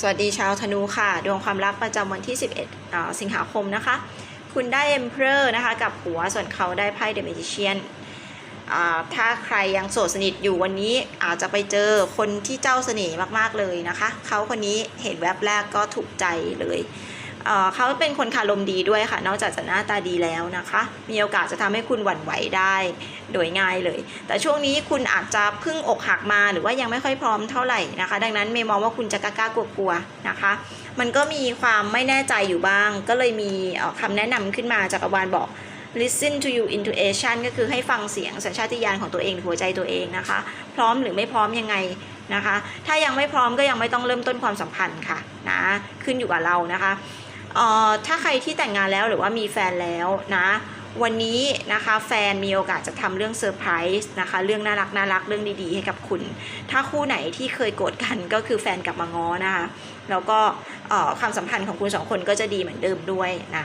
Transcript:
สวัสดีชาวธนูค่ะ ดวงความรักประจำวันที่ 11 สิงหาคมนะคะ คุณได้เอมเพลอร์นะคะกับหัวส่วนเขาได้ไพ่ The Magician อ่าถ้าใครยังโสดสนิทอยู่วันนี้อาจจะไปเจอคนที่เจ้าเสน่ห์มากๆเลยนะคะ เขาคนนี้เห็นแวบแรกก็ถูกใจเลย เขาเป็นคนคารมดีด้วยค่ะ นอกจากจะหน้าตาดีแล้วนะคะ มีโอกาสจะทำให้คุณหวั่นไหวได้โดยง่ายเลย แต่ช่วงนี้คุณอาจจะเพิ่งอกหักมาหรือว่ายังไม่ค่อยพร้อมเท่าไหร่นะคะ ดังนั้นเมย์มองว่าคุณจะกล้ากลัวๆนะคะ มันก็มีความไม่แน่ใจอยู่บ้าง ก็เลยมีเอ่อคำแนะนำขึ้นมาจากรวาลบอก listen to your intuition ก็คือให้ฟังเสียงสัญชาตญาณของตัวเองหัวใจตัวเองนะคะ พร้อมหรือไม่พร้อมยังไงนะคะ ถ้ายังไม่พร้อมก็ยังไม่ต้องเริ่มต้นความสัมพันธ์ค่ะนะขึ้นอยู่กับเรานะคะ ถ้าใครที่แต่งงานแล้วหรือว่ามีแฟนแล้วนะวันนี้นะคะแฟนมีโอกาสจะทำเรื่องเซอร์ไพรส์นะคะเรื่องน่ารักน่ารักเรื่องดีๆ ให้กับคุณ ถ้าคู่ไหนที่เคยโกรธกันก็คือแฟนกลับมาง้อนะคะ แล้วก็เอ่อความสัมพันธ์ของคุณสองคนก็จะดีเหมือนเดิมด้วยนะ